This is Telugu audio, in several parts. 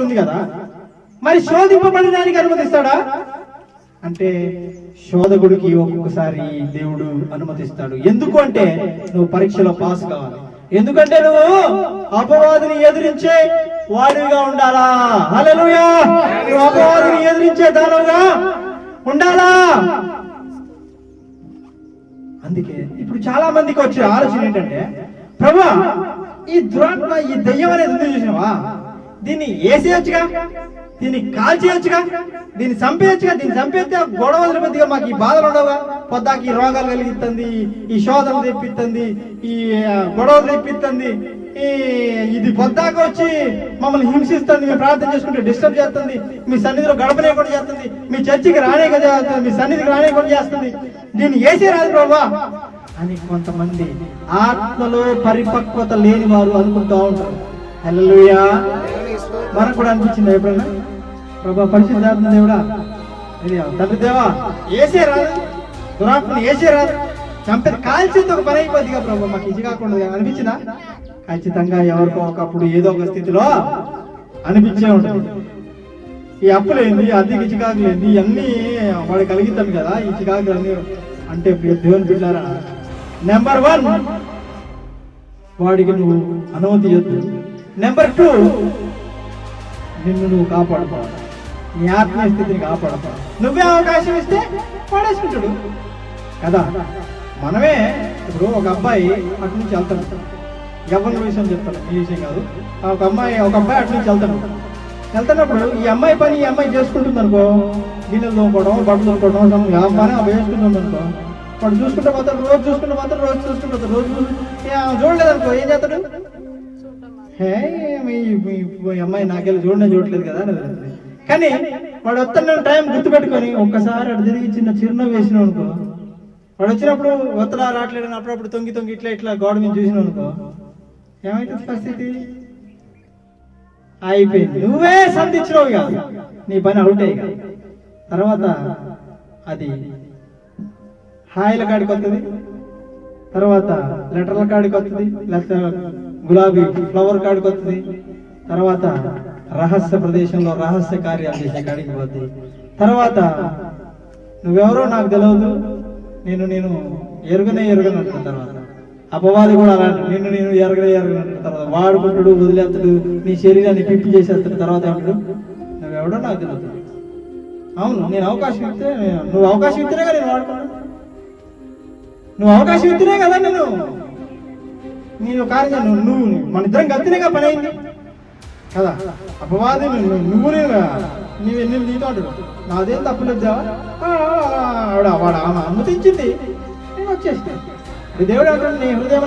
పరిస్థితులు ఉంది కదా. మరి శోధింపబడడానికి అనుమతిస్తాడా? అంటే శోధకుడికి ఒక్కొక్కసారి దేవుడు అనుమతిస్తాడు. ఎందుకు అంటే నువ్వు పరీక్షలో పాస్ కావాలి. ఎందుకంటే నువ్వు అపవాదిని ఎదిరించే వాడిగా ఉండాలా? హల్లెలూయా! నువ్వు అపవాదిని ఎదిరించే దానవుగా ఉండాలా? అందుకే ఇప్పుడు చాలా మందికి వచ్చే ఆలోచన ఏంటంటే ప్రభా ఈ దురాత్మ ఈ దెయ్యం అనేది ఎందుకు చూసినావా? దీన్ని వేసేయచ్చుగా దీన్ని కాల్చేయచ్చుగా? దీన్ని చంపేయచ్చుగా? దీన్ని చంపేస్తే గొడవలు పెద్దగా మాకు ఈ బాధలు ఉండవుగా? పొద్దాకి ఈ రోగాలు కలిగిస్తుంది ఈ శోధన తెప్పిస్తుంది ఈ గొడవలు తెప్పిస్తుంది. ఈ ఇది పొద్దాక వచ్చి మమ్మల్ని హింసిస్తుంది మేము ప్రార్థన చేసుకుంటే డిస్టర్బ్ చేస్తుంది మీ సన్నిధిలో గడపలేకుండా చేస్తుంది మీ చర్చికి రానే కదా మీ సన్నిధికి రానేకుండా చేస్తుంది. దీన్ని వేసే రాదు ప్రభా. అని కొంతమంది ఆత్మలో పరిపక్వత లేని వారు అనుకుంటూ ఉంటారు. హల్లెలూయా. మనకు కూడా అనిపించింది ఎప్పుడైనా? ప్రభా పరిశుద్ధాత్మ దేవుడా. తండ్రి దేవా. ఏసే రాదు. ఏసే రాదు. చంపేది కాల్చేది ఒక పని అయిపోద్దిగా ప్రభు. మాకు ఇది కాకుండా అనిపించిందా? ఖచ్చితంగా ఎవరికో ఒకప్పుడు ఏదో ఒక స్థితిలో అనిపించే ఉంటుంది. ఈ అప్పులేంది అద్దెకి చికాకులు ఏంది? ఇవన్నీ వాడు కలిగిద్దాం కదా. ఈ చికాకులు అన్ని అంటే దేవుని బిడ్డారా. నెంబర్ వన్ వాడికి నువ్వు అనుమతి ఇవ్వద్దు. నెంబర్ టూ నిన్ను నువ్వు కాపాడుకోవాలి. నీ ఆత్మీయ స్థితిని కాపాడుకోవాలి. నువ్వే అవకాశం ఇస్తే పాడేసుకుంటాడు. కదా? మనమే ఇప్పుడు ఒక అబ్బాయి అటు నుంచి వెళ్తాడు. ఎవరి విషయం చెప్తాను ఈ విషయం కాదు. ఒక అమ్మాయి ఒక అబ్బాయి అటు నుంచి వెళ్తాడు. వెళ్తున్నప్పుడు ఈ అమ్మాయి పని ఈ అమ్మాయి చేసుకుంటుంది అనుకో గిన్నెలు తోముకోవడం బట్టలు తోముకోవడం ఆ పని అవి చేసుకుంటుంది అనుకో వాడు చూసుకుంటే పోతాడు రోజు చూసుకుంటే పోతాడు రోజు చూసుకుంటే పోతాడు రోజు చూసు- చూడలేదనుకో చూడలేదు అనుకో ఏం చేస్తాడు? మీ మీ- అమ్మాయి నాకెళ్ళి చూడనే చూడలేదు కదా అని కానీ వాడు వస్తున్న టైం గుర్తుపెట్టుకొని ఒక్కసారి అటు తిరిగి చిన్న చిరునవ్వు వేసినావు అనుకో. వాడు వచ్చినప్పుడు ఒత్తలా రావట్లేదు అప్పుడప్పుడు తొంగి తొంగి ఇట్లా ఇట్లా గోడ మీద చూసినావు అనుకో. ఏమైతుంది పరిస్థితి? అయిపోయింది. నువ్వే సంధించినావు ఇక. నీ పని అవుట్ అయ్యి తర్వాత అది హాయిల కాడికి వస్తుంది తర్వాత లెటర్ల కాడికి వస్తుంది లేకపోతే గులాబీ ఫ్లవర్ కాడికి వస్తుంది. తర్వాత రహస్య ప్రదేశంలో రహస్య కార్యాలు చేసే కాడికి పోతుంది తర్వాత నువ్వెవరో నాకు తెలియదు నేను నేను ఎరుగనే ఎరుగను అంటున్న తర్వాత. అపవాది కూడా అలాంటి నిన్ను నేను ఎరగనే ఎరగను అంటున్న తర్వాత. వాడుకుంటాడు వదిలేస్తాడు నీ శరీరాన్ని పిప్పి చేసేస్తాడు. తర్వాత ఏమంటాడు? నువ్వెవడో నాకు తెలియదు అవును నేను అవకాశం ఇస్తే నువ్వు అవకాశం ఇస్తేనే నేను వాడుకున్నాను నువ్వు అవకాశం ఇస్తేనే కదా నేను నేను కార్యం నువ్వు మన ఇద్దరం కలితేనేగా పని అయింది కదా? అపవాది నువ్వు నువ్వు నేను? నీవు ఎన్ని నీతో అంటాడు నాదేం తప్పులేదు ఆ, ఆవిడ వాడు ఆమె అనుమతించింది. నేను వచ్చేస్తాను ఈ దేవుడు అంటుంది నీ హృదయం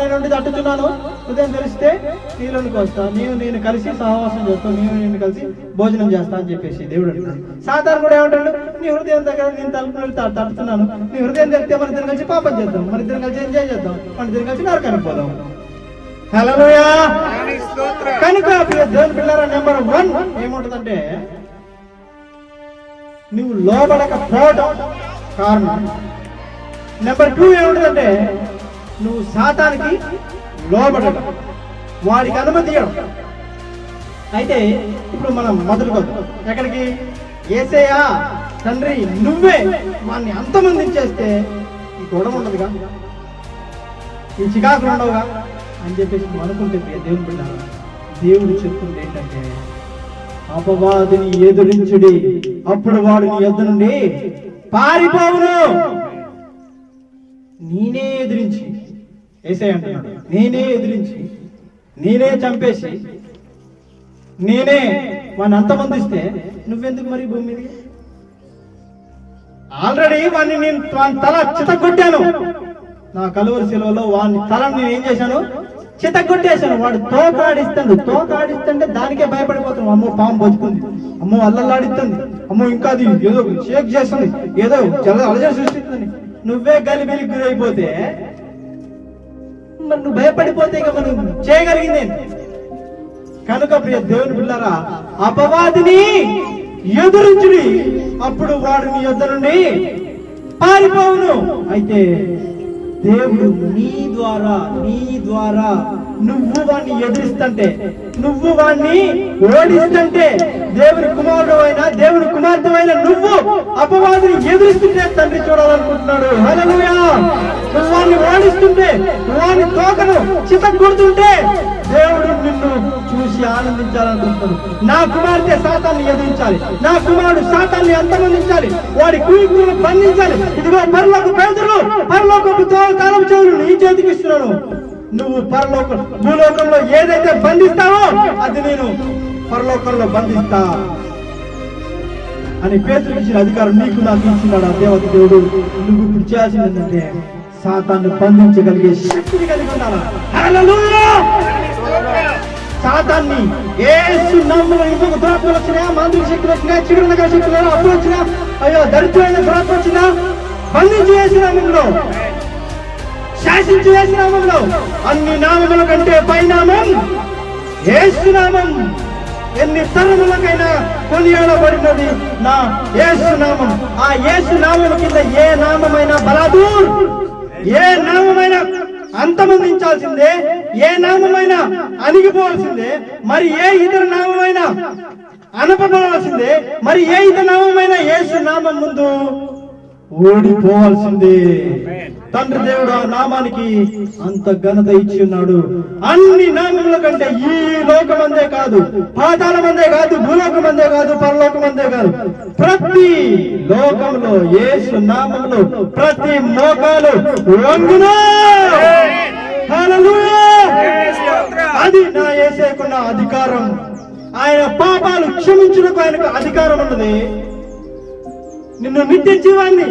నేను ఉండి తట్టుతున్నాను హృదయం తెలిస్తే నీలోనికి వస్తా. నేను నేను కలిసి సహవాసం చేస్తాను నేను నేను కలిసి భోజనం చేస్తా అని చెప్పేసి దేవుడు అంటాడు సాధారణ కూడా ఏమంటాడు? నీ హృదయం దగ్గర నేను తలుపులు తట్టుతున్నాను నీ హృదయం తెలిస్తే మన ఇద్దరు కలిసి పాపం చేద్దాం. మన ఇద్దరు కలిసి ఎంజాయ్ చేద్దాం. మన ఇద్దరు కలిసి నరకానికి పోదాం. హలోయా కనుక దేవుని పిల్లల నెంబర్ వన్ ఏముంటుందంటే నువ్వు లోబడకపోవడం కారణం. నెంబర్ టూ ఏముంటుందంటే నువ్వు శాతానికి లోబడడం వాడికి అనుమతి ఇవ్వడం అయితే ఇప్పుడు మనం మొదలుకోదు ఎక్కడికి? ఏసయ్యా తండ్రి నువ్వే వాడిని అంతమందించేస్తే ఈ గొడవ ఉండదుగా? ఈ చికాకులు ఉండవుగా? అని చెప్పేసి నువ్వు అనుకుంటే దేవుని బిడ్డ దేవుడు చెప్తుంది ఏంటంటే అపవాదిని ఎదురించుడి. అప్పుడు వాడు నీ ఎద్దు నుండి పారిపోవును. నేనే ఎదిరించి ఏసై అంటున్నాడు నేనే ఎదిరించి నేనే చంపేసి నేనే వాడిని అంతమందిస్తే నువ్వెందుకు మరి భూమి మీద ఆల్రెడీ వాడిని నేను వాని తల చితగొట్టాను నా కలువరి సెలవులో వాని తలను నేను ఏం చేశాను? చితగొట్టేశాను వాడు తోకాడిస్తాడు. తోకాడిస్తుంటే దానికే భయపడిపోతున్నావు అమ్మో పాము బతుకుంది. అమ్మో అల్లల్లాడిస్తుంది. అమ్మో ఇంకా అది ఏదో షేక్ చేస్తుంది. ఏదో జల అలజడి సృష్టిస్తుంది. నువ్వే గలిబిలి గురైపోతే మరి నువ్వు భయపడిపోతే ఇక మనం చేయగలిగింది కనుక ప్రియ దేవుని పిల్లరా అపవాదిని ఎదురించుడి. అప్పుడు వాడు నీ యొద్ద నుండి పారిపోవును. అయితే దేవుడు నీ ద్వారా నీ ద్వారా నువ్వు వాణ్ణి ఎదిరిస్తుంటే నువ్వు వాణ్ణి ఓడిస్తుంటే దేవుని కుమారుడు అయినా దేవుని కుమార్తె అయినా నువ్వు అపవాదిని ఎదిరిస్తుంటే తండ్రి చూడాలనుకుంటున్నాడు. హల్లెలూయా! నువ్వు వాణ్ణి ఓడిస్తుంటే వాడిని వాణ్ణి తోకను చిత్త దేవుడు నిన్ను చూసి ఆనందించాలనుకుంటున్నాడు. నా కుమార్తె శాతాన్ని ఎదిరించాలి. నా కుమారుడు శాతాన్ని అంతమందించాలి. వాడి కుయుకులను బంధించాలి. ఇదిగో పరలోక పేదలు పరలోకపు తాళం చెవులు నీ చేతికి ఇస్తున్నాను. నువ్వు పరలోకం భూలోకంలో ఏదైతే బంధిస్తావో అది నేను పరలోకంలో బంధిస్తా. అని పేతులకు ఇచ్చిన అధికారం నీకు నాకు ఇచ్చినాడు ఆ దేవత దేవుడు. నువ్వు ఇప్పుడు చేయాల్సింది ఏంటంటే సాతాన్ని బంధించగలిగే శక్తిని కలిగి ఉండాలి? సాతాన్ని ఏసు నామములో ఇంకొక దురాత్మలు వచ్చినా మాంత్రిక శక్తులు వచ్చినా చిగురు నగర శక్తులు అప్పులు వచ్చినా అయ్యో దరిద్రమైన దురాత్మ వచ్చినా బంధించి వేసిన నామంలో శాసించి వేసినామంలో అన్ని నామముల కంటే పైనామం ఏసునామం ఎన్ని తరములకైనా కొనియాడబడినది నా యేసు నామం ఆ ఏసునామం కింద ఏ నామమైనా బలాదూర్. ఏ నామమైనా అంతమందించాల్సిందే. ఏ నామమైనా అణిగిపోవాల్సిందే. మరి ఏ ఇతర నామమైనా అనపబడాల్సిందే. మరి ఏ ఇతర నామమైనా యేసు నామం ముందు ఓడిపోవాల్సిందే. తండ్రి దేవుడు ఆ నామానికి అంత ఘనత ఇచ్చి ఉన్నాడు. అన్ని నామముల కంటే ఈ లోకమందే కాదు పాతాళ మందే కాదు భూలోకమందే కాదు పరలోకమందే కాదు. ప్రతి లోకంలో యేసు నామంలో ప్రతి మోకాలు వంగును! అది నా ఏసేకున్న అధికారం. ఆయన పాపాలు క్షమించుటకు ఆయనకు అధికారం ఉన్నది. నిన్ను నిత్య జీవాన్ని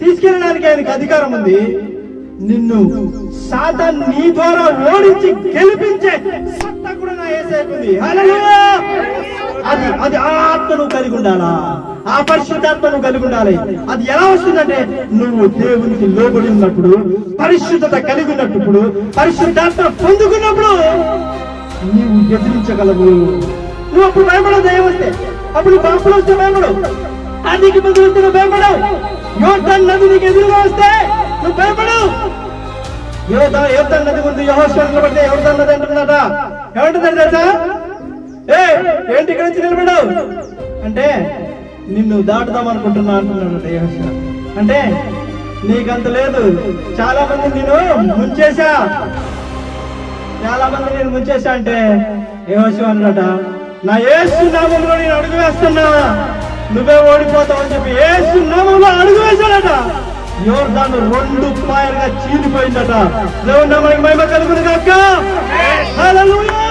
తీసుకెళ్ళడానికి ఆయనకు అధికారం ఉంది. నిన్ను సాతాన్ నీ ద్వారా ఓడించి గెలిపించే సత్తా కూడా నా అది అది ఆ ఆత్మను కలిగి ఉండాలా? ఆ పరిశుద్ధాత్మను కలిగి ఉండాలి. అది ఎలా వస్తుందంటే నువ్వు దేవునికి లోబడి ఉన్నప్పుడు పరిశుద్ధత కలిగి ఉన్నప్పుడు పరిశుద్ధాత్మ పొందుకున్నప్పుడు నీవు ఎదిరించగలవు నువ్వు అప్పుడు భయపడవు దయవస్తే అప్పుడు బాపులు వస్తే భయపడవు. అదికి ముందు వస్తే నువ్వు భయపడవు యోర్ధన్ నది నీకు ఎదురుగా వస్తే నువ్వు భయపడవు యోధ యోర్ధన్ నది ముందు యహోశ్వరం నిలబడితే యోర్ధన్ నది అంటున్నాట ఏమంటుందండి తెలుసా? ఏ ఏంటి ఇక్కడ వచ్చి నిలబడవు అంటే నిన్ను దాటుదాం అనుకుంటున్నా అంటున్నాడు యహోశ్వ అంటే నీకంత లేదు. చాలా మంది నేను ముంచేశా. చాలా మంది నేను ముంచేశా అంటే యహోశివ అన్నట నా యేసు నామంలో నేను అడుగు వేస్తున్నా. నువ్వే ఓడిపోతావు అని చెప్పి ఏసు నామంలో అడుగు వేశాడట. యోర్దాను రెండు పాయలుగా చీలిపోయిందట. దేవుని నామానికి మహిమ కలుగును కాక హల్లెలూయా!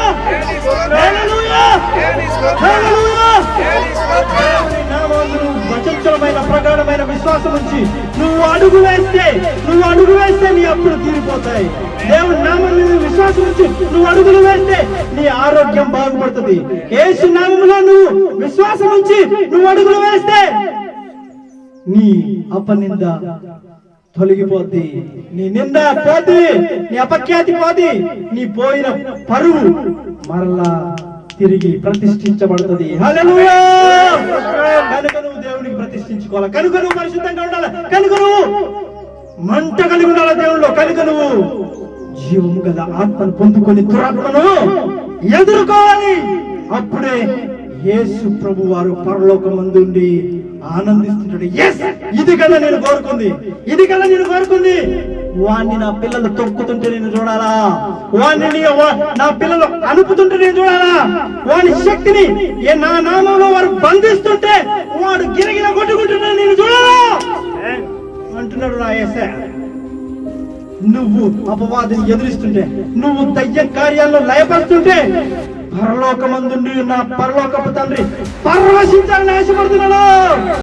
వచంచలమైన ప్రగాఢమైన విశ్వాసం ఉంచి నువ్వు అడుగు వేస్తే నువ్వు అడుగు వేస్తే నీ అప్పులు తీరిపోతాయి. దేవుని విశ్వాసం నువ్వు అడుగులు వేస్తే నీ ఆరోగ్యం బాగుపడుతుంది. ఏసు నామములో నువ్వు విశ్వాసం ఉంచి నువ్వు అడుగులు వేస్తే నీ అపనింద తొలగిపోద్ది. నీ నింద పోతి నీ అపఖ్యాతి పోతి నీ పోయిన పరువు మరలా తిరిగి ప్రతిష్ఠించబడుతుంది. కనుక నువ్వు దేవునికి ప్రతిష్ఠించుకోవాలి? కనుక నువ్వు పరిశుద్ధంగా ఉండాలి? కనుక నువ్వు మంట కలిగి ఉండాలి దేవుళ్ళు కనుక నువ్వు జీవం గల ఆత్మను పొందుకొని దురాత్మను ఎదుర్కోవాలి. అప్పుడే యేసు ప్రభు వారు పరలోకమందుండి ఆనందిస్తుంటాడు. ఎస్ ఇది కదా నేను కోరుకుంది. ఇది కదా నేను కోరుకుంది. వాణ్ణి నా పిల్లలు తొక్కుతుంటే నేను చూడాలా? వాణ్ణి నీ- వా- నా పిల్లలు అనుపుతుంటే నేను చూడాలా? వాని శక్తిని ఏ నా నామంలో వారు బంధిస్తుంటే వాడు గిరగిర కొట్టుకుంటుంటే నేను చూడాలా? అంటున్నాడు నా ఎస్ఐ నువ్వు అపవాదిని ఎదురిస్తుంటే నువ్వు దయ్య కార్యాలను లయపరుస్తుంటే పరలోకమందు నా పరలోకపు తండ్రి పరవశించాలని ఆశపడుతున్నాడు